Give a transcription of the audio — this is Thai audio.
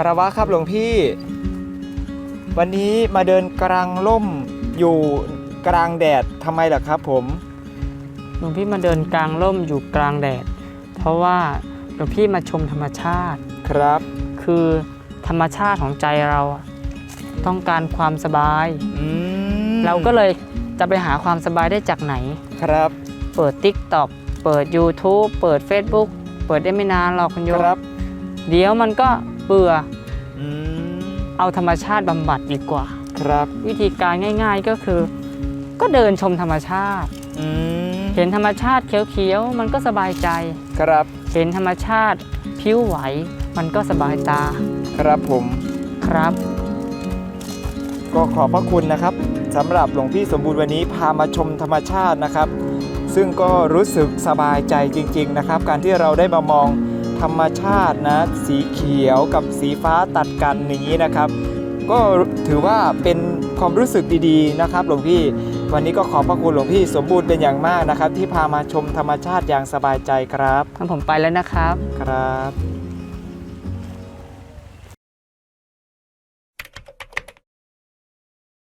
คารวะครับหลวงพี่ วันนี้มาเดินกลางร่มอยู่กลางแดดทำไมล่ะครับผมหลวงพี่มาเดินกลางร่มอยู่กลางแดด เพราะว่าหลวงพี่มาชมธรรมชาติ ครับ คือธรรมชาติของใจเราอะต้องการความสบาย อืมเราก็เลยจะไปหาความสบายได้จากไหน ครับ เปิด Tik t o อกเปิด YouTube เปิด Facebook เปิดได้ไม่นานหรอกคุณโยคมรับ เดี๋ยวมันก็ เบื่ออืมเอาธรรมชาติบำบัดดีกว่า ครับ วิธีการง่าย ๆก็คือ ก็เดินชมธรรมชาติอืมเห็นธรรมชาติเขียวๆมันก็สบายใจ ครับ เห็นธรรมชาติผิวไหว มันก็สบายตา ครับผม ครับ ก็ขอบพระคุณนะครับสำหรับหลวงพี่สมบูรณ์วันนี้พามาชมธรรมชาตินะครับ ซึ่งก็รู้สึกสบายใจจริง ๆ นะครับ การที่เราได้มามอง ธรรมชาตินะ สีเขียวกับสีฟ้าตัดกันอย่างนี้นะครับ ก็ถือว่าเป็นความรู้สึกดีๆนะครับหลวงพี่ วันนี้ก็ขอบพระคุณหลวงพี่สมบูรณ์เป็นอย่างมากนะครับ ที่พามาชมธรรมชาติอย่างสบายใจครับงั้นผมไปแล้วนะครับครับ